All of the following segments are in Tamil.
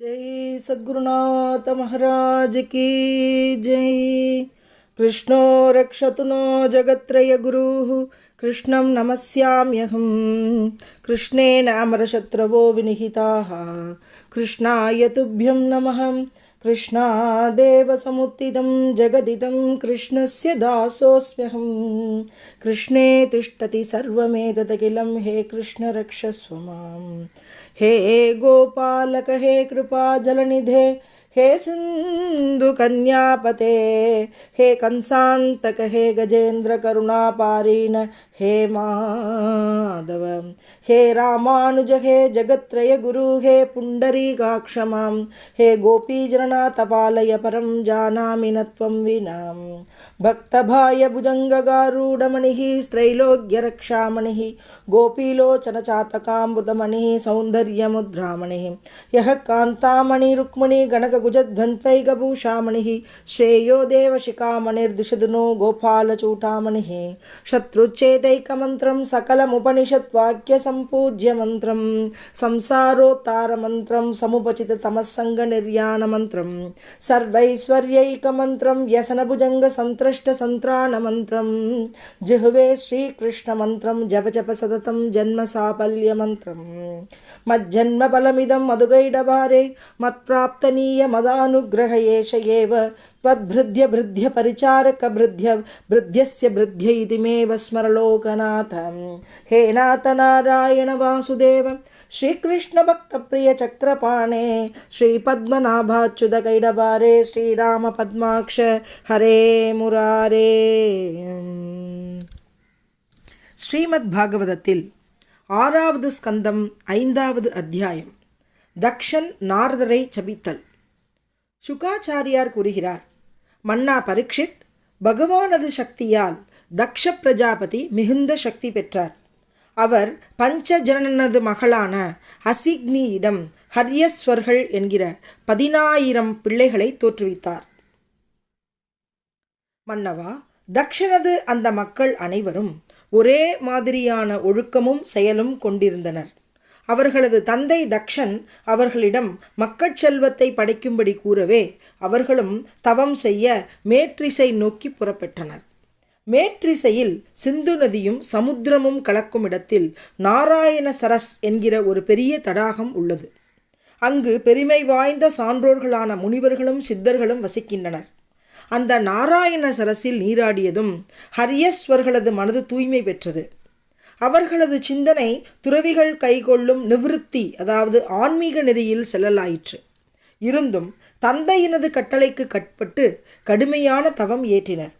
जय सद्गुरुनाथ महाराज की जय। कृष्णो रक्षत नो जगत्त्रयगुरुः कृष्णं नमस्याम्यहं कृष्णेन अमरशत्रवो विनिहिताः। कृष्णाय तुभ्यं नमः। कृष्णादेव समुत्थितं जगदिदं कृष्णस्य दासोऽस्म्यहं। कृष्णे तिष्ठति सर्वमेतदखिलं हे कृष्ण रक्षस्व माँ हे गोपालक, हे कृपाजलनिधे హే సింధు కన్యాపతే హే కంసాంతక హే గజేంద్ర కరుణాపారీణ హే మాధవ హే రామానుజ హే జగత్రయ గురు హే పుండరీకాక్షమాం హే గోపీజననాథపాలయ పరం జానామి నత్వం వినాం భక్తభాయ భుజంగారూఢమణి స్త్రైలోగ్య రక్షామణి గోపీలోచన చాతకాంబుదమణి సౌందర్యముద్రామణి యహ కాంతామణి రుక్మిణి గణక కుజధ్వంత్వైగభూషామణిः శ్రేయో దేవశిఖామణిర్దిశదునో గోపాలచూటామణిः శత్రుచ్చేదైకమంత్రం సకలముపనిషద్వాక్యసంపూజ్యమంత్రం సంసారోత్తారమంత్రం మంత్రం సర్వైశ్వర్యైకమంత్రం వ్యసనభుజంగ సంత్రష్ట సంత్రాన వ్యసనభుజంగసంత్రష్టసంత్రాణమంత్రం జిహ్వే శ్రీకృష్ణమంత్రం జప జప సతతం జన్మ సాఫల్య మంత్రం మజ్జన్మ ఫలమిదం మధుగైడభారే మత్ప్రాప్తనీయ एष एव त्वद्भृद्य भृद्य परिचारकभृद्य भृद्यस्य भृद्य इति मे स्मरलोकनाथ हे नाथ नारायण वासुदेव श्रीकृष्णभक्तप्रियचक्रपाणे श्रीपद्मनाभाच्युतकैडबारे श्रीरामपद्माक्ष हरे मुरारे ஸ்ரீமத் பாகவதத்தில் ஆறாவது ஸ்கந்தம் ஐந்தாவது அத்தியாயம் தக்ஷன் நாரதரை சபித்தல் சுகாச்சாரியார் கூறுகிறார் மன்னா பரீட்சித் பகவானது சக்தியால் தக்ஷ பிரஜாபதி மிகுந்த சக்தி பெற்றார். அவர் பஞ்சஜனனது மகளான அசிக்னியிடம் ஹரியஸ்வர்கள் என்கிற பதினாயிரம் பிள்ளைகளை தோற்றுவித்தார். மன்னவா தக்ஷனது அந்த மக்கள் அனைவரும் ஒரே மாதிரியான ஒழுக்கமும் செயலும் கொண்டிருந்தனர். அவர்களது தந்தை தக்ஷன் அவர்களிடம் மக்கட் செல்வத்தை படைக்கும்படி கூறவே அவர்களும் தவம் செய்ய மேற்றிசை நோக்கி புறப்பட்டனர். மேற்றிசையில் சிந்து நதியும் சமுத்திரமும் கலக்கும் இடத்தில் நாராயண சரஸ் என்கிற ஒரு பெரிய தடாகம் உள்ளது. அங்கு பெருமை வாய்ந்த சான்றோர்களான முனிவர்களும் சித்தர்களும் வசிக்கின்றனர். அந்த நாராயண சரஸில் நீராடியதும் ஹரியஸ்வர்களது மனது தூய்மை பெற்றது. அவர்களது சிந்தனை துறவிகள் கைகொள்ளும் நிவிருத்தி அதாவது ஆன்மீக நெறியில் செல்லலாயிற்று. இருந்தும் தந்தையினது கட்டளைக்கு கட்பட்டு கடுமையான தவம் ஏற்றினர்.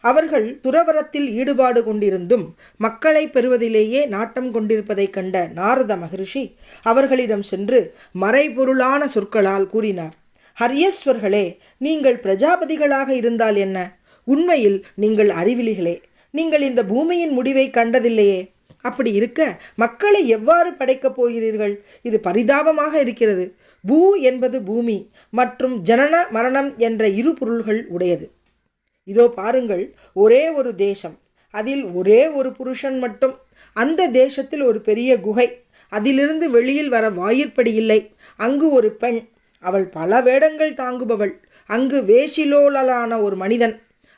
அவர்கள் துறவரத்தில் ஈடுபாடு கொண்டிருந்தும் மக்களை பெறுவதிலேயே நாட்டம் கொண்டிருப்பதைக் கண்ட நாரத மகரிஷி அவர்களிடம் சென்று மறைபொருளான சொற்களால் கூறினார் ஹரியஸ்வர்களே நீங்கள் பிரஜாபதிகளாக இருந்தால் என்ன? உண்மையில் நீங்கள் அறிவிலிகளே நீங்கள் இந்த பூமியின் முடிவை கண்டதில்லையே. அப்படி இருக்க மக்களை எவ்வாறு படைக்கப் போகிறீர்கள்? இது பரிதாபமாக இருக்கிறது. பூ என்பது பூமி மற்றும் ஜனன மரணம் என்ற இரு பொருள்கள் உடையது. இதோ பாருங்கள் ஒரே ஒரு தேசம் அதில் ஒரே ஒரு புருஷன் மட்டும். அந்த தேசத்தில் ஒரு பெரிய குகை அதிலிருந்து வெளியில் வர வாயிற்படி இல்லை. அங்கு ஒரு பெண் அவள் பல வேடங்கள் தாங்குபவள். அங்கு வேஷிலோலலான ஒரு மனிதன்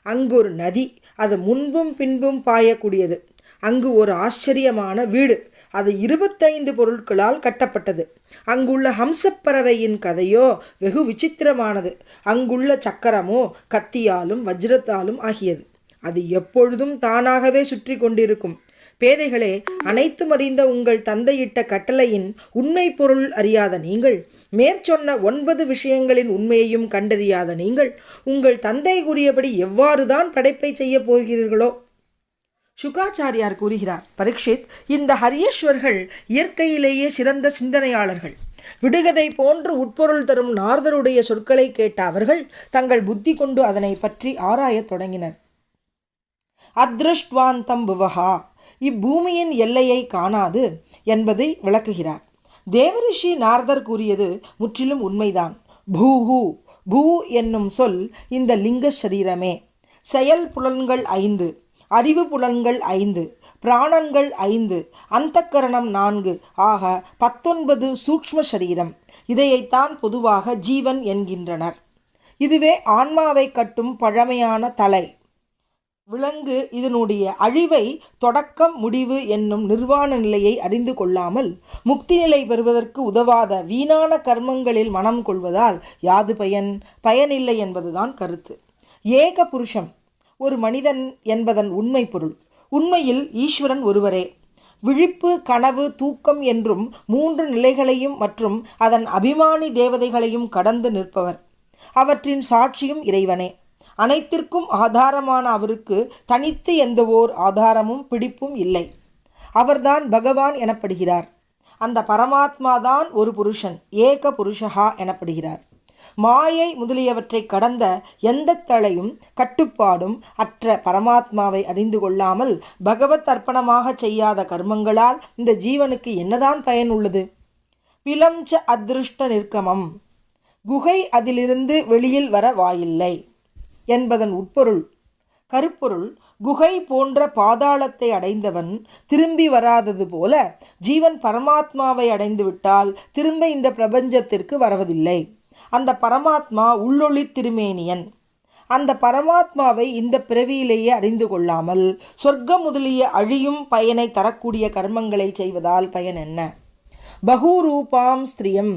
அங்கு ஒரு நதி அது முன்பும் பின்பும் பாயக்கூடியது. அங்கு ஒரு ஆச்சரியமான வீடு. அது இருபத்தைந்து பொருட்களால் கட்டப்பட்டது. அங்குள்ள ஹம்சப்பறவையின் கதையோ வெகு விசித்திரமானது. அங்குள்ள சக்கரமோ கத்தியாலும் வஜ்ரத்தாலும் ஆகியது. அது எப்பொழுதும் தானாகவே சுற்றி கொண்டிருக்கும். பேதைகளே அனைத்தும் அறிந்த உங்கள் தந்தையிட்ட கட்டளையின் உண்மை பொருள் அறியாத நீங்கள் மேற்சொன்ன ஒன்பது விஷயங்களின் உண்மையையும் கண்டறியாத நீங்கள் உங்கள் தந்தை கூறியபடி எவ்வாறுதான் படைப்பை செய்ய போகிறீர்களோ சுகாச்சாரியார் கூறுகிறார் பரீட்சித் இந்த ஹரியேஸ்வர்கள் இயற்கையிலேயே சிறந்த சிந்தனையாளர்கள். விடுகதை போன்று உட்பொருள் தரும் நார்தருடைய சொற்களை கேட்ட அவர்கள் தங்கள் புத்தி கொண்டு அதனை பற்றி ஆராயத் தொடங்கினர். அத்ருஷ்ட்வாந்தம் புவஹா இப்பூமியின் எல்லையை காணாது என்பதை விளக்குகிறார். தேவரிஷி நார்தர் கூறியது முற்றிலும் உண்மைதான். பூஹு பூ என்னும் சொல் இந்த லிங்க சரீரமே. செயல் புலன்கள் ஐந்து. அறிவு புலன்கள் ஐந்து பிராணன்கள் ஐந்து அந்தக்கரணம் நான்கு ஆக பத்தொன்பது சூக்ஷ்ம சரீரம். இதையைத்தான் பொதுவாக ஜீவன் என்கின்றனர். இதுவே ஆன்மாவை கட்டும் பழமையான தலை. விலங்கு இதனுடைய அழிவை தொடக்கம் முடிவு என்னும் நிர்வாண நிலையை அறிந்து கொள்ளாமல் முக்தி நிலை பெறுவதற்கு உதவாத வீணான கர்மங்களில் மனம் கொள்வதால் யாது பயன்? பயனில்லை என்பதுதான் கருத்து. ஏக புருஷம் ஒரு மனிதன் என்பதன் உண்மை பொருள். உண்மையில் ஈஸ்வரன் ஒருவரே. விழிப்பு கனவு தூக்கம் என்றும் மூன்று நிலைகளையும் மற்றும் அதன் அபிமானி தேவதைகளையும் கடந்து நிற்பவர். அவற்றின் சாட்சியும் இறைவனே. அனைத்திற்கும் ஆதாரமான அவருக்கு தனித்து எந்த ஓர் ஆதாரமும் பிடிப்பும் இல்லை. அவர்தான் பகவான் எனப்படுகிறார். அந்த பரமாத்மாதான் ஒரு புருஷன் ஏக புருஷஹா எனப்படுகிறார். மாயை முதலியவற்றை கடந்த எந்த தலையும் கட்டுப்பாடும் அற்ற பரமாத்மாவை அறிந்து கொள்ளாமல் பகவத் அர்ப்பணமாக செய்யாத கர்மங்களால் இந்த ஜீவனுக்கு என்னதான் பயன் உள்ளது? விலம்ச அதிருஷ்ட நிற்கமம். குகை அதிலிருந்து வெளியில் வர வாயில்லை என்பதன் உட்பொருள். கருப்பொருள் குகை போன்ற பாதாளத்தை அடைந்தவன் திரும்பி வராதது போல ஜீவன் பரமாத்மாவை அடைந்துவிட்டால் திரும்ப இந்த பிரபஞ்சத்திற்கு வரவதில்லை. அந்த பரமாத்மா உள்ளொளி திருமேனியன். அந்த பரமாத்மாவை இந்த பிறவியிலேயே அறிந்து கொள்ளாமல் சொர்க்கம் முதலிய அழியும் பயனை தரக்கூடிய கர்மங்களை செய்வதால் பயன் என்ன? பகூரூபாம் ஸ்திரியம்.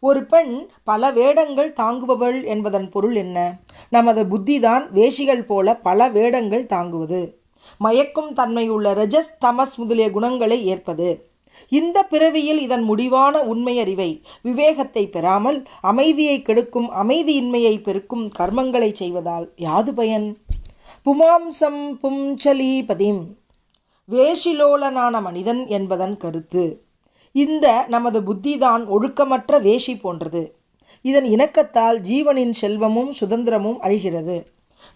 ஒரு பெண் பல வேடங்கள் தாங்குபவள் என்பதன் பொருள் என்ன? நமது புத்திதான் வேஷிகள் போல பல வேடங்கள் தாங்குவது. மயக்கும் தன்மையுள்ள ரஜஸ் தமஸ் முதலிய குணங்களை ஏற்பது. இந்த பிறவியில் இதன் முடிவான உண்மையறிவை விவேகத்தை பெறாமல் அமைதியை கெடுக்கும் அமைதியின்மையை பெருக்கும் கர்மங்களை செய்வதால் யாது பயன்? புமாம்சம் பும்சலீபதிம். வேஷிலோலனான மனிதன் என்பதன் கருத்து. இந்த நமது புத்திதான் ஒழுக்கமற்ற வேஷி போன்றது. இதன் இணக்கத்தால் ஜீவனின் செல்வமும் சுதந்திரமும் அழிகிறது.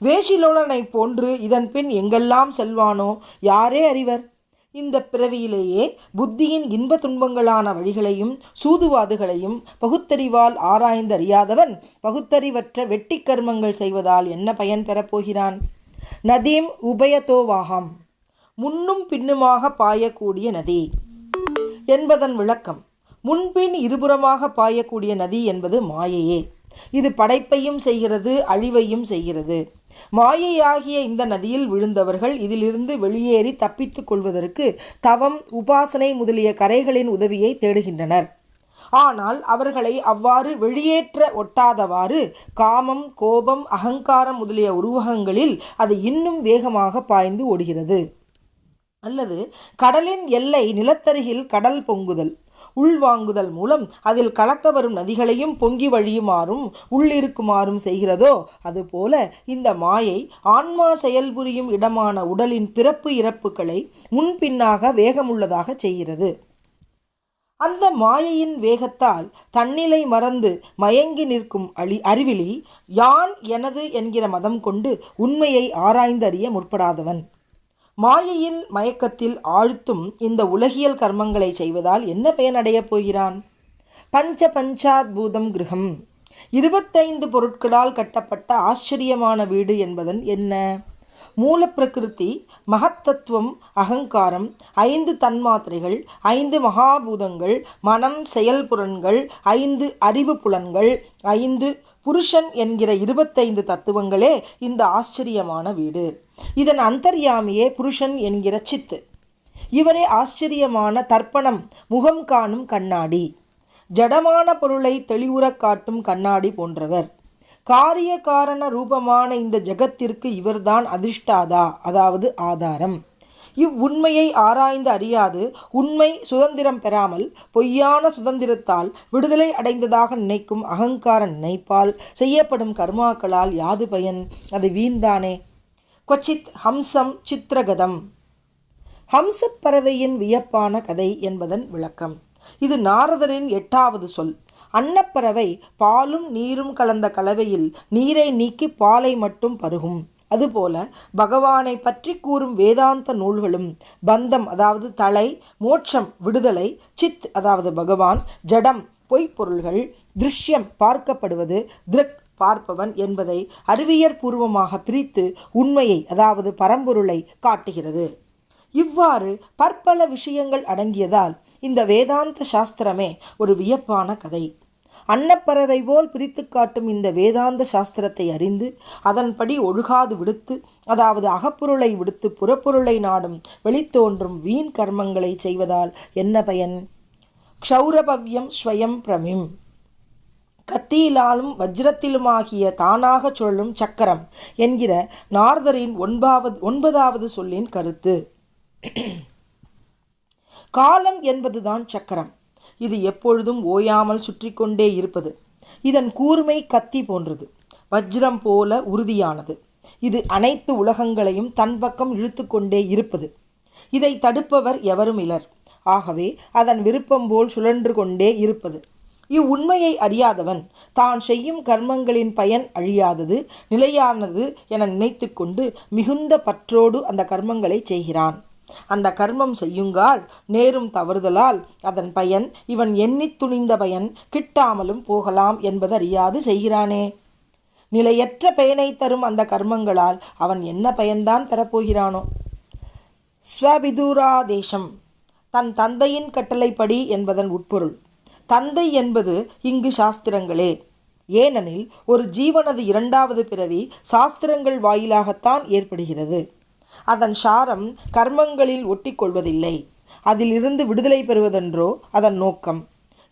வேஷிலோலனை போன்று இதன் பின் எங்கெல்லாம் செல்வானோ யாரே அறிவர்? இந்த பிறவியிலேயே புத்தியின் இன்ப துன்பங்களான வழிகளையும் சூதுவாதுகளையும் பகுத்தறிவால் ஆராய்ந்தறியாதவன் பகுத்தறிவற்ற வெட்டி கர்மங்கள் செய்வதால் என்ன பயன் பெறப்போகிறான் நதீம் உபயதோவாகம். முன்னும் பின்னுமாக பாயக்கூடிய நதி என்பதன் விளக்கம். முன்பின் இருபுறமாக பாயக்கூடிய நதி என்பது மாயையே. இது படைப்பையும் செய்கிறது அழிவையும் செய்கிறது. மாயையாகிய இந்த நதியில் விழுந்தவர்கள் இதிலிருந்து வெளியேறி தப்பித்துக் கொள்வதற்கு தவம் உபாசனை முதலிய கரைகளின் உதவியை தேடுகின்றனர். ஆனால் அவர்களை அவ்வாறு வெளியேற்ற ஒட்டாதவாறு காமம் கோபம் அகங்காரம் முதலிய உருவகங்களில் அது இன்னும் வேகமாக பாய்ந்து ஓடுகிறது. அல்லது கடலின் எல்லை நிலத்தருகில் கடல் பொங்குதல். உள்வாங்குதல் மூலம் அதில் கலக்க வரும் நதிகளையும் பொங்கி வழியுமாறும் உள்ளிருக்குமாறும் செய்கிறதோ அதுபோல இந்த மாயை ஆன்மா செயல்புரியும் இடமான உடலின் பிறப்பு இறப்புகளை முன்பின்னாக வேகமுள்ளதாக செய்கிறது. அந்த மாயையின் வேகத்தால் தன்னிலை மறந்து மயங்கி நிற்கும் அழி அறிவிலி யான் எனது என்கிற மதம் கொண்டு உண்மையை ஆராய்ந்தறிய முற்படாதவன். மாயையின் மயக்கத்தில் ஆழ்த்தும் இந்த உலகியல் கர்மங்களை செய்வதால் என்ன பயனடையப் போகிறான்? பஞ்ச பஞ்சாத்பூதம் கிரகம். இருபத்தைந்து பொருட்களால் கட்டப்பட்ட ஆச்சரியமான வீடு என்பதன் என்ன? மூலப்பிரகிருதி மகத்தத்துவம் அகங்காரம் ஐந்து தன்மாத்திரைகள் ஐந்து மகாபூதங்கள் மனம் செயல்புலன்கள் ஐந்து அறிவு புலன்கள் ஐந்து புருஷன் என்கிற இருபத்தைந்து தத்துவங்களே இந்த ஆச்சரியமான வீடு. இதன் அந்தர்யாமியே புருஷன் என்கிற சித்து. இவரே ஆச்சரியமான தர்ப்பணம் முகம் காணும் கண்ணாடி. ஜடமான பொருளை தெளிவுறக் காட்டும் கண்ணாடி போன்றவர். காரிய காரண ரூபமான இந்த ஜகத்திற்கு இவர்தான் அதிர்ஷ்டாதா? அதாவது ஆதாரம். இவ்வுண்மையை ஆராய்ந்து அறியாது உண்மை சுதந்திரம் பெறாமல் பொய்யான சுதந்திரத்தால் விடுதலை அடைந்ததாக நினைக்கும் அகங்கார நினைப்பால் செய்யப்படும் கர்மாக்களால் யாது பயன்? அது வீண்தானே? கொச்சித் ஹம்சம் சித்திரகதம். ஹம்சப் பறவையின் வியப்பான கதை என்பதன் விளக்கம். இது நாரதரின் எட்டாவது சொல். அன்னப்பறவை பாலும் நீரும் கலந்த கலவையில் நீரை நீக்கி பாலை மட்டும் பருகும். அதுபோல பகவானை பற்றி கூறும் வேதாந்த நூல்களும் பந்தம் அதாவது தலை மோட்சம் விடுதலை சித் அதாவது பகவான் ஜடம் பொய்ப்பொருள்கள் திருஷ்யம் பார்க்கப்படுவது திருக் பார்ப்பவன் என்பதை அறிவியற் பூர்வமாக பிரித்து உண்மையை அதாவது பரம்பொருளை காட்டுகிறது. இவ்வாறு பற்பல விஷயங்கள் அடங்கியதால் இந்த வேதாந்த சாஸ்திரமே ஒரு வியப்பான கதை. அன்னப்பறவை போல் பிரித்து காட்டும் இந்த வேதாந்த சாஸ்திரத்தை அறிந்து அதன்படி ஒழுகாது விடுத்து அதாவது அகப்பொருளை விடுத்து புறப்பொருளை நாடும் வெளித்தோன்றும் வீண் கர்மங்களை செய்வதால் என்ன பயன்? க்ஷௌரபவ்யம் ஸ்வயம் பிரமிம். கத்தியிலாலும் வஜ்ரத்திலுமாகிய தானாக சுழலும் சக்கரம் என்கிற நார்தரின் ஒன்பாவது ஒன்பதாவது சொல்லின் கருத்து. காலம் என்பதுதான் சக்கரம். இது எப்பொழுதும் ஓயாமல் சுற்றி கொண்டே இருப்பது. இதன் கூர்மை கத்தி போன்றது. வஜ்ரம் போல உறுதியானது. இது அனைத்து உலகங்களையும் தன் பக்கம் இழுத்து கொண்டே இருப்பது. இதை தடுப்பவர் எவரும் இலர். ஆகவே அதன் விருப்பம் போல் சுழன்று கொண்டே இருப்பது. இவ்வுண்மையை அறியாதவன் தான் செய்யும் கர்மங்களின் பயன் அழியாதது நிலையானது என நினைத்து கொண்டு மிகுந்த பற்றோடு அந்த கர்மங்களை செய்கிறான். அந்த கர்மம் செய்யுங்கால் நேரும் தவறுதலால் அதன் பயன் இவன் எண்ணித் துணிந்த பயன் கிட்டாமலும் போகலாம் என்பதறியாது செய்கிறானே. நிலையற்ற பயனை தரும் அந்த கர்மங்களால் அவன் என்ன பயன்தான் பெறப்போகிறானோ. ஸ்வபிதுராதேசம் தன் தந்தையின் கட்டளைப்படி என்பதன் உட்பொருள். தந்தை என்பது இங்கு சாஸ்திரங்களே. ஏனெனில் ஒரு ஜீவனது இரண்டாவது பிறவி சாஸ்திரங்கள் வாயிலாகத்தான் ஏற்படுகிறது. அதன் சாரம் கர்மங்களில் ஒட்டிக்கொள்வதில்லை. அதிலிருந்து விடுதலை பெறுவதென்றோ அதன் நோக்கம்.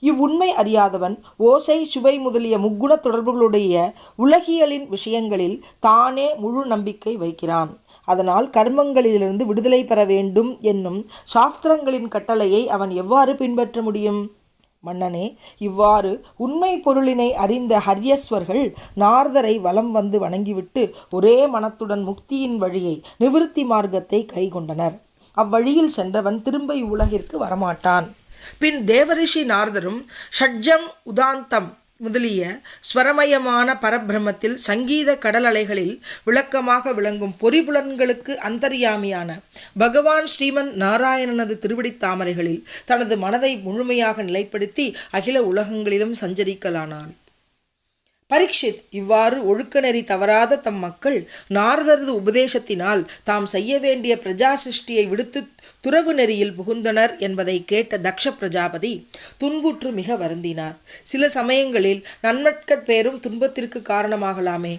இவ்வுண்மை அறியாதவன் ஓசை சுவை முதலிய முக்குண தொடர்புகளுடைய உலகியலின் விஷயங்களில் தானே முழு நம்பிக்கை வைக்கிறான். அதனால் கர்மங்களிலிருந்து விடுதலை பெற வேண்டும் என்னும் சாஸ்திரங்களின் கட்டளையை அவன் எவ்வாறு பின்பற்ற முடியும்? மன்னனே இவ்வாறு உண்மை பொருளினை அறிந்த ஹரியஸ்வர்கள் நார்தரை வலம் வந்து வணங்கிவிட்டு ஒரே மனத்துடன் முக்தியின் வழியை நிவிருத்தி மார்க்கத்தை கைகொண்டனர். அவ்வழியில் சென்றவன் திரும்ப இவ்வுலகிற்கு வரமாட்டான். பின் தேவரிஷி நார்தரும் ஷட்ஜம் உதாந்தம் முதலிய ஸ்வரமயமான பரபிரமத்தில் சங்கீத கடலலைகளில் விளக்கமாக விளங்கும் பொறிபுலன்களுக்கு அந்தர்யாமியான பகவான் ஸ்ரீமன் நாராயணனது திருவடித் தாமரைகளில் தனது மனதை முழுமையாக நிலைப்படுத்தி அகில உலகங்களிலும் சஞ்சரிக்கலானான். பரீட்சித் இவ்வாறு ஒழுக்கநெறி தவறாத தம் மக்கள் நாரதரது உபதேசத்தினால் தாம் செய்ய வேண்டிய பிரஜா சிருஷ்டியை விடுத்து துறவு நெறியில் புகுந்தனர் என்பதை கேட்ட தக்ஷ பிரஜாபதி துன்புற்று மிக வருந்தினார். சில சமயங்களில் நன்மட்கட்பேரும் துன்பத்திற்கு காரணமாகலாமே.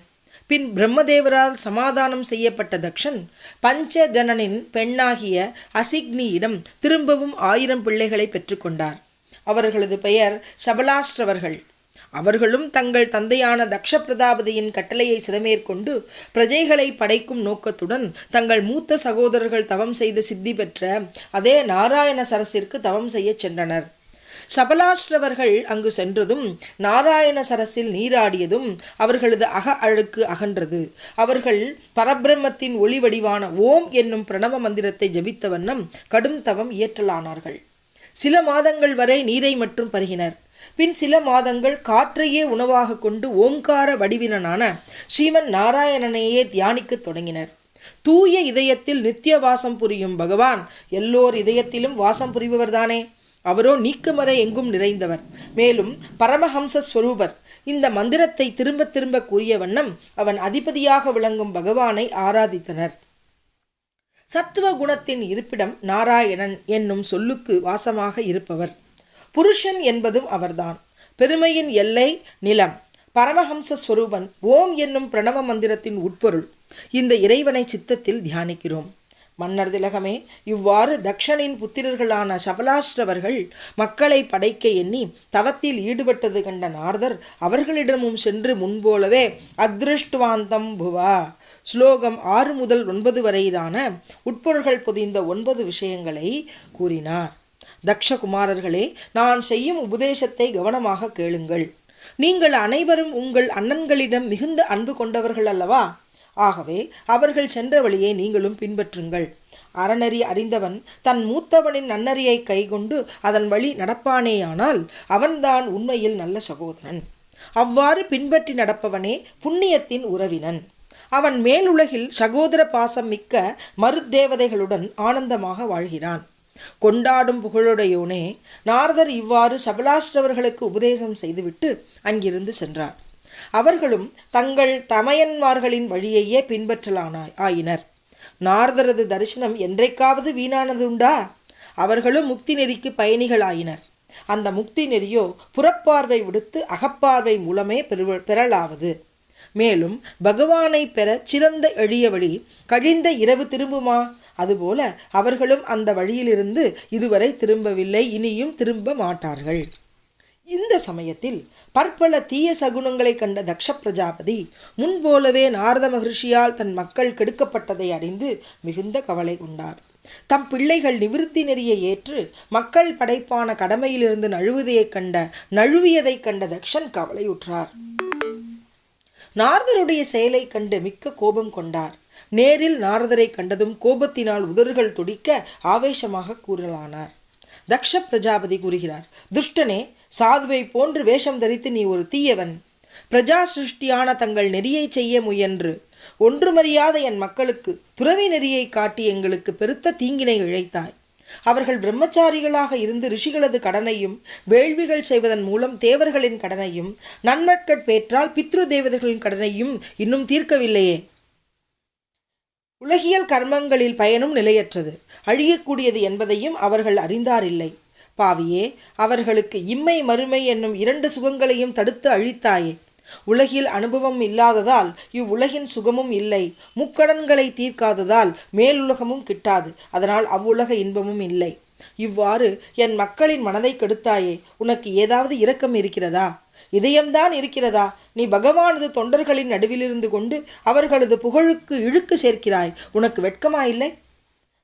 பின் பிரம்மதேவரால் சமாதானம் செய்யப்பட்ட தக்ஷன் பஞ்சஜனனின் பெண்ணாகிய அசிக்னியிடம் திரும்பவும் ஆயிரம் பிள்ளைகளை பெற்றுக்கொண்டார். அவர்களது பெயர் சபலாஸ்ரவர்கள். அவர்களும் தங்கள் தந்தையான தக்ஷ பிரதாபதியின் கட்டளையை சிறமேற்கொண்டு பிரஜைகளை படைக்கும் நோக்கத்துடன் தங்கள் மூத்த சகோதரர்கள் தவம் செய்து சித்தி பெற்ற அதே நாராயண சரசிற்கு தவம் செய்யச் சென்றனர். சபலாஸ்ரவர்கள் அங்கு சென்றதும் நாராயண சரசில் நீராடியதும் அவர்களது அக அழுக்கு அகன்றது. அவர்கள் பரபிரம்மத்தின் ஒளி வடிவான ஓம் என்னும் பிரணவ மந்திரத்தை ஜபித்த வண்ணம் கடும் தவம் இயற்றலானார்கள். சில மாதங்கள் வரை நீரை மட்டும் பருகினர். பின் சில மாதங்கள் காற்றையே உணவாக கொண்டு ஓம்கார வடிவினனான ஸ்ரீமன் நாராயணனையே தியானிக்கத் தொடங்கினர். தூய இதயத்தில் நித்திய வாசம் புரியும் பகவான் எல்லோர் இதயத்திலும் வாசம் புரிபவர்தானே. அவரோ நீக்கமர எங்கும் நிறைந்தவர். மேலும் பரமஹம்ச ஸ்வரூபர். இந்த மந்திரத்தை திரும்ப திரும்ப கூறிய வண்ணம் அவன் அதிபதியாக விளங்கும் பகவானை ஆராதித்தனர். சத்துவ குணத்தின் இருப்பிடம் நாராயணன் என்னும் சொல்லுக்கு வாசமாக இருப்பவர். புருஷன் என்பதும் அவர்தான். பெருமையின் எல்லை நிலம். பரமஹம்ச ஸ்வரூபன் ஓம் என்னும் பிரணவ மந்திரத்தின் உட்பொருள். இந்த இறைவனை சித்தத்தில் தியானிக்கிறோம். மன்னர் திலகமே இவ்வாறு தக்ஷனின் புத்திரர்களான சபலாஸ்ரவர்கள் மக்களை படைக்க எண்ணி தவத்தில் ஈடுபட்டது கண்ட நார்தர் அவர்களிடமும் சென்று முன்போலவே அத்ருஷ்டுவாந்தம் புவா ஸ்லோகம் ஆறு முதல் ஒன்பது வரையிலான உட்பொருள்கள் பொதிந்த ஒன்பது விஷயங்களை கூறினார். தக்ஷகுமாரர்களே நான் செய்யும் உபதேசத்தை கவனமாக கேளுங்கள். நீங்கள் அனைவரும் உங்கள் அண்ணன்களிடம் மிகுந்த அன்பு கொண்டவர்கள் அல்லவா? ஆகவே அவர்கள் சென்ற வழியை நீங்களும் பின்பற்றுங்கள். அறநெறி அறிந்தவன் தன் மூத்தவனின் நன்னறியை கைகொண்டு அதன் வழி நடப்பானேயானால் அவன்தான் உண்மையில் நல்ல சகோதரன். அவ்வாறு பின்பற்றி நடப்பவனே புண்ணியத்தின் உறவினன். அவன் மேலுலகில் சகோதர பாசம் மிக்க மருத்தேவதைகளுடன் ஆனந்தமாக வாழ்கிறான். கொண்டாடும் புகழுடையோனே. நாரதர் இவ்வாறு சபலாஸ்ரவர்களுக்கு உபதேசம் செய்துவிட்டு அங்கிருந்து சென்றார். அவர்களும் தங்கள் தமையன்மார்களின் வழியையே பின்பற்றலானாய் ஆயினர். நாரதரது தரிசனம் என்றைக்காவது வீணானதுண்டா? அவர்களும் முக்தி நெறிக்கு பயணிகளாயினர். அந்த முக்தி நெறியோ புறப்பார்வை விடுத்து அகப்பார்வை மூலமே பெறலாவது. மேலும் பகவானை பெற சிறந்த எளிய வழி கழிந்த இரவு திரும்புமா? அதுபோல அவர்களும் அந்த வழியிலிருந்து இதுவரை திரும்பவில்லை இனியும் திரும்ப மாட்டார்கள். இந்த சமயத்தில் பற்பல தீய சகுனங்களை கண்ட தக்ஷ பிரஜாபதி முன்போலவே நாரத மகிழ்ச்சியால் தன் மக்கள் கெடுக்கப்பட்டதை அறிந்து மிகுந்த கவலை கொண்டார். தம் பிள்ளைகள் நிவிருத்தி நெறியை ஏற்று மக்கள் படைப்பான கடமையிலிருந்து நழுவுதையைக் கண்ட நழுவியதைக் கண்ட தக்ஷன் கவலையுற்றார். நாரதருடைய செயலை கண்டு மிக்க கோபம் கொண்டார். நேரில் நாரதரை கண்டதும் கோபத்தினால் உதறுகள் துடிக்க ஆவேசமாக கூறலானார். தக்ஷ பிரஜாபதி கூறுகிறார் துஷ்டனே சாதுவை போன்று வேஷம் தரித்து நீ ஒரு தீயவன். பிரஜா சிருஷ்டியான தங்கள் நெறியை செய்ய முயன்று. ஒன்றுமறியாத என் மக்களுக்கு துறவி நெறியை காட்டி எங்களுக்கு பெருத்த தீங்கினை இழைத்தாய். அவர்கள் பிரம்மச்சாரிகளாக இருந்து ரிஷிகளது கடனையும் வேள்விகள் செய்வதன் மூலம் தேவர்களின் கடனையும் நன்மட்கட் பெற்றால் பித்ரு தேவதைகளின் கடனையும் இன்னும் தீர்க்கவில்லையே. உலகியல் கர்மங்களில் பயனும் நிலையற்றது. அழியக்கூடியது என்பதையும் அவர்கள் அறிந்தாரில்லை. பாவியே அவர்களுக்கு இம்மை மறுமை என்னும் இரண்டு சுகங்களையும் தடுத்து அழித்தாயே. உலகில் அனுபவம் இல்லாததால் இவ்வுலகின் சுகமும் இல்லை. முக்கடன்களை தீர்க்காததால் மேலுலகமும் கிட்டாது. அதனால் அவ்வுலக இன்பமும் இல்லை. இவ்வாறு என் மக்களின் மனதை கெடுத்தாயே உனக்கு ஏதாவது இரக்கம் இருக்கிறதா? இதயம்தான் இருக்கிறதா? நீ பகவானது தொண்டர்களின் நடுவிலிருந்து கொண்டு அவர்களது புகழுக்கு இழுக்கு சேர்க்கிறாய். உனக்கு வெட்கமா இல்லை?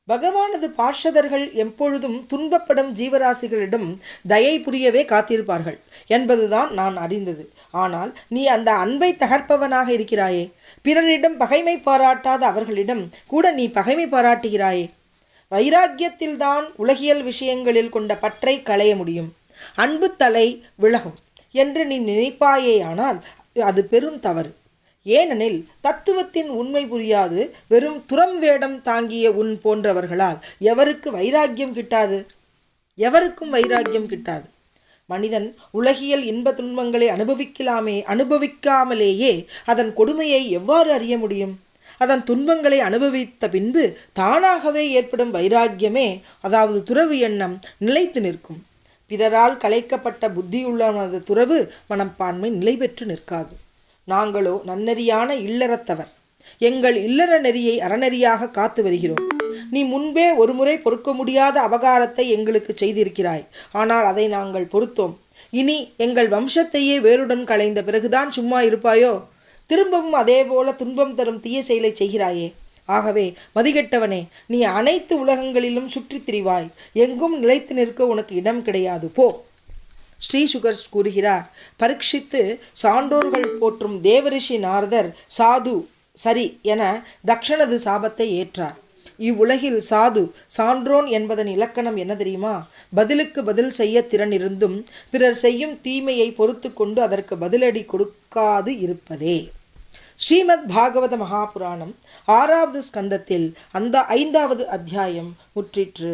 பகவானது பார்ஷதர்கள் எப்பொழுதும் துன்பப்படும் ஜீவராசிகளிடம் தயை புரியவே காத்திருப்பார்கள் என்பதுதான் நான் அறிந்தது. ஆனால் நீ அந்த அன்பை தகர்ப்பவனாக இருக்கிறாயே. பிறரிடம் பகைமை பாராட்டாத அவர்களிடம் கூட நீ பகைமை பாராட்டுகிறாயே. வைராக்கியத்தில்தான் உலகியல் விஷயங்களில் கொண்ட பற்றை களைய முடியும். அன்பு தலை விலகும் என்று நீ நினைப்பாயேயானால் அது பெரும் தவறு. ஏனெனில் தத்துவத்தின் உண்மை புரியாது வெறும் துறம் வேடம் தாங்கிய உன் போன்றவர்களால் எவருக்கு வைராக்கியம் கிட்டாது? எவருக்கும் வைராக்கியம் கிட்டாது? மனிதன் உலகியல் இன்ப துன்பங்களை அனுபவிக்கலாமே அனுபவிக்காமலேயே அதன் கொடுமையை எவ்வாறு அறிய முடியும்? அதன் துன்பங்களை அனுபவித்த பின்பு தானாகவே ஏற்படும் வைராக்கியமே அதாவது துறவு எண்ணம் நிலைத்து நிற்கும். பிறரால் கலைக்கப்பட்ட புத்தியுள்ளனது துறவு மனப்பான்மை நிலை பெற்று நிற்காது. நாங்களோ நன்னெறியான இல்லறத்தவர். எங்கள் இல்லற நெறியை அறநெறியாக காத்து வருகிறோம். நீ முன்பே ஒருமுறை பொறுக்க முடியாத அபகாரத்தை எங்களுக்கு செய்திருக்கிறாய். ஆனால் அதை நாங்கள் பொறுத்தோம். இனி எங்கள் வம்சத்தையே வேருடன் களைந்த பிறகுதான் சும்மா இருப்பாயோ? திரும்பவும் அதேபோல துன்பம் தரும் தீய செயலை செய்கிறாயே. ஆகவே மதிகெட்டவனே நீ அனைத்து உலகங்களிலும் சுற்றித் திரிவாய். எங்கும் நிலைத்து நிற்க உனக்கு இடம் கிடையாது. போ. ஸ்ரீ சுகர் கூறுகிறார். பரீட்சித்து சான்றோர்கள் போற்றும் தேவரிஷி நாரதர் சாது சரி என தக்ஷணது சாபத்தை ஏற்றார். இவ்வுலகில் சாது சான்றோன் என்பதன் இலக்கணம் என்ன தெரியுமா? பதிலுக்கு பதில் செய்ய திறன் இருந்தும் பிறர் செய்யும் தீமையை பொறுத்து கொண்டு அதற்கு பதிலடி கொடுக்காது இருப்பதே. ஸ்ரீமத் பாகவத மகாபுராணம் ஆறாவது ஸ்கந்தத்தில் அந்த ஐந்தாவது அத்தியாயம் முற்றிற்று.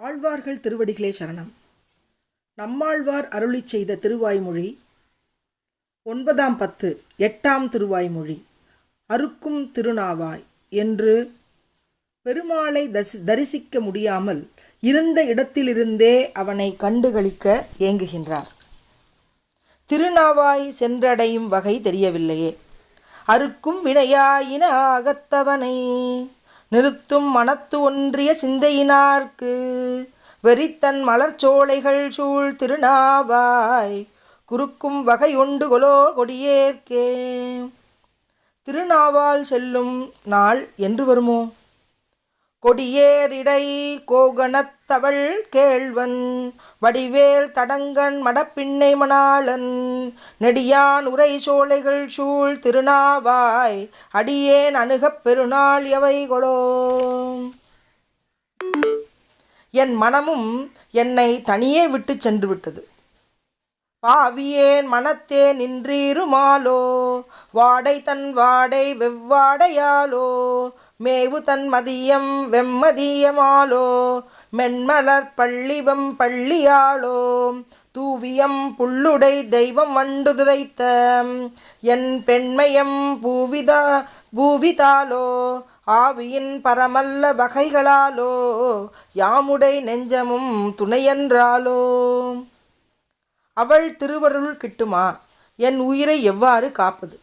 ஆழ்வார்கள் திருவடிகளே சரணம். நம்மாழ்வார் அருளி செய்த திருவாய்மொழி ஒன்பதாம் பத்து எட்டாம் திருவாய்மொழி அறுக்கும் திருநாவாய் என்று பெருமாளை தசி தரிசிக்க முடியாமல் இருந்த இடத்திலிருந்தே அவனை கண்டுகளிக்க ஏங்குகின்றார். திருநாவாய் சென்றடையும் வகை தெரியவில்லையே. அறுக்கும் வினையாயின அகத்தவனை நிறுத்தும் மனத்து ஒன்றிய சிந்தையினார்க்கு வெறித்தன் மலர்ச்சோலைகள் சூழ் திருநாவாய் குறுக்கும் வகை கொலோ கொடியேற்கே. திருநாவால் செல்லும் நாள் என்று வருமோ? கொடியேறிடை கோகணத்தவள் கேழ்வன் வடிவேல் தடங்கன் மடப்பிண்ணை மணாளன் நெடியான் உரை சோலைகள் சூழ் திருநாவாய் அடியேன் அணுகப் பெருநாள் எவை கொடோ என் மனமும் என்னை தனியே விட்டு சென்று விட்டது பாவியேன் மனத்தே நின்றீருமாலோ? வாடை தன் வாடை வெவ்வாடையாலோ? மேவு தன்மதியம் வெம்மதியமாலோ மென்மலர் பள்ளிவம் பள்ளியாளோ தூவியம் புள்ளுடை தெய்வம் வண்டு துதைத்த என் பெண்மையம் பூவிதா பூவிதாலோ ஆவியின் பரமல்ல வகைகளாலோ யாமுடை நெஞ்சமும் துணையன்றாலோ. அவள் திருவருள் கிட்டுமா? என் உயிரை எவ்வாறு காப்பது?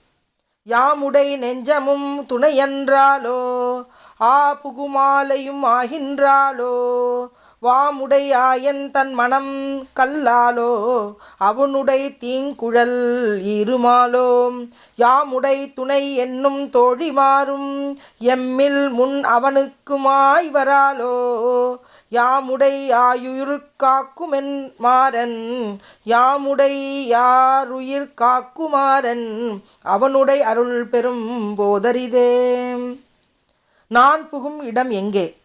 யாமுடை நெஞ்சமும் துணையன்றாலோ? ஆ புகுமாலையும் ஆகின்றாலோ? வாமுடை ஆயன் தன் மனம் கல்லாலோ? அவனுடை தீங்குழல் இருமாலோ? யாமுடை துணை என்னும் தோழி மாறும்? எம்மில் முன் அவனுக்குமாய் வராலோ? யாமுடை ஆயுயிர்காக்குமென் மாறன் யாமுடை யாருயிர் காக்குமாறன் அவனுடைய அருள் பெரும் போதரிதே நான் புகும் இடம் எங்கே?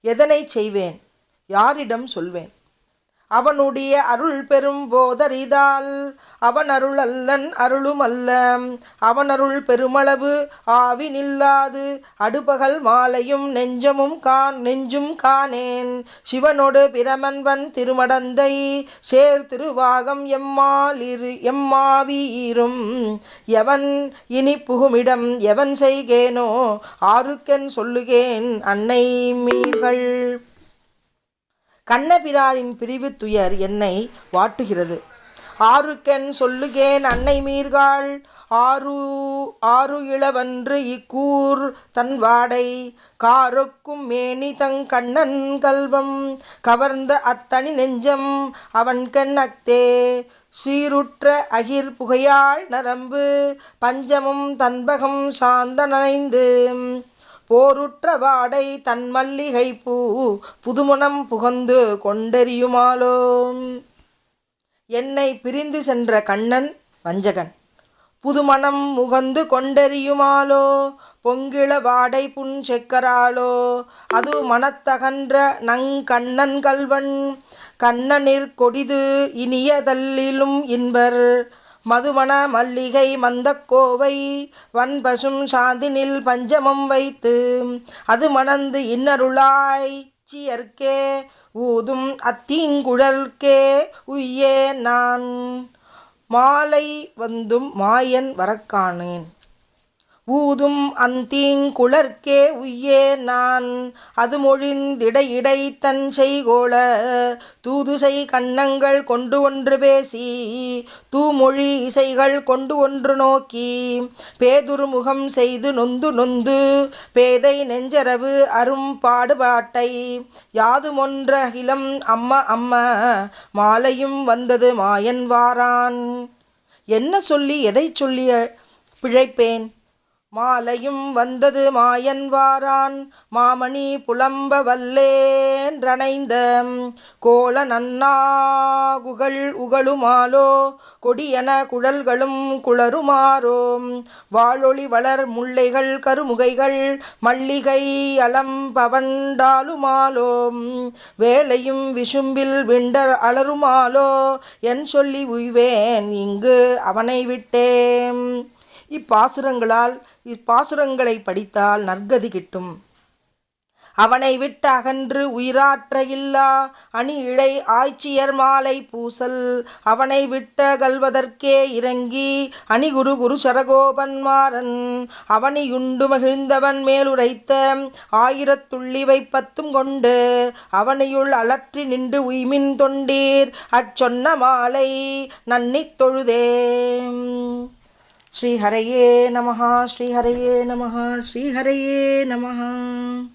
எதனை செய்வேன்? யாரிடம் சொல்வேன்? அவனுடைய அருள் பெரும் போதறிதால் அவன் அருள் அல்லன் அருளும் அல்ல அவன் அருள் பெருமளவு ஆவி நில்லாது அடுபகல் மாலையும் நெஞ்சமும் கான் நெஞ்சும் காணேன். சிவனோடு பிரமன்வன் திருமடந்தை சேர் திருவாகம் எம்மாலிரு எம்மாவீரும் எவன் இனி புகுமிடம் எவன் செய்கேனோ ஆருக்கென் சொல்லுகேன் அன்னை மீகள் கண்ணபிரானின் பிரிவு துயர் என்னை வாட்டுகிறது. ஆறுக்கென் சொல்லுகேன் அன்னை மீர்காள் ஆறு ஆறு இளவன்று இக்கூர் தன் வாடை. காருக்கும் மேனி தங் கண்ணன் கல்வம் கவர்ந்த அத்தனி நெஞ்சம் அவன் அத்தே. சீருற்ற அகிர் புகையாள் நரம்பு பஞ்சமும் தன்பகம் சாந்த நனைந்து போருற்ற வாடை தன் மல்லிகை பூ புதுமணம் புகந்து கொண்டெறியுமாலோ என்னை பிரிந்து சென்ற கண்ணன் வஞ்சகன் புதுமணம் முகந்து கொண்டெறியுமாலோ பொங்கிள வாடை புன் செக்கராலோ? அது மனத்தகன்ற நங்கண்ணன் கல்வன் கண்ணனிற் கொடிது இனியதல்லிலும் இன்பர். மதுவன மல்லிகை மந்தக்கோவை வன்பசும் சாந்தினில் பஞ்சமம் வைத்து அது மணந்து இன்னருளாய் சியர்க்கே ஊதும் அத்தீங்குழல்கே உய்யே நான். மாலை வந்தும் மாயன் வரக்கானேன். ஊதும் அந்தீங்குளர்க்கே உய்யே நான். அது மொழிந்திடையிடை தன் செய்கோள தூதுசை கண்ணங்கள் கொண்டு ஒன்று பேசி தூமொழி இசைகள் கொண்டு ஒன்று நோக்கி பேதுருமுகம் செய்து நொந்து நொந்து பேதை நெஞ்சரவு அரும் பாடுபாட்டை யாதுமொன்றகிலம் அம்ம அம்ம மாலையும் வந்தது மாயன் வாரான். என்ன சொல்லி எதை சொல்லி பிழைப்பேன்? மாலையும் வந்தது மாயன் வாரான். மாமணி புலம்ப வல்லேன்றணைந்த கோல நன்னாகுகள் உகளுமாலோ கொடியன குழல்களும் குளருமாறோ? வாழொளி வளர் முல்லைகள் கருமுகைகள் மல்லிகை அலம் பவண்டாலுமாலோ? வேலையும் விசும்பில் விண்டர் அலருமாலோ? என் சொல்லி உய்வேன் இங்கு அவனை விட்டேன். இப்பாசுரங்களால் இப்பாசுரங்களை படித்தால் நற்கதி கிட்டும். அவனை விட்டு அகன்று உயிராற்ற இல்லா அணி இழை ஆய்ச்சியர் மாலை பூசல். அவனை விட்ட கல்வதற்கே இறங்கி அணிகுரு குரு சரகோபன்மாறன் அவனியுண்டு மகிழ்ந்தவன் மேலுரைத்த ஆயிரத்துள்ளிவை பத்தும் கொண்டு. அவனையுள் அலற்றி நின்று உய்மின் தொண்டீர் அச்சொன்ன மாலை நன்னித் தொழுதே श्रीहरये नमः श्रीहरये नमः श्रीहरये नमः।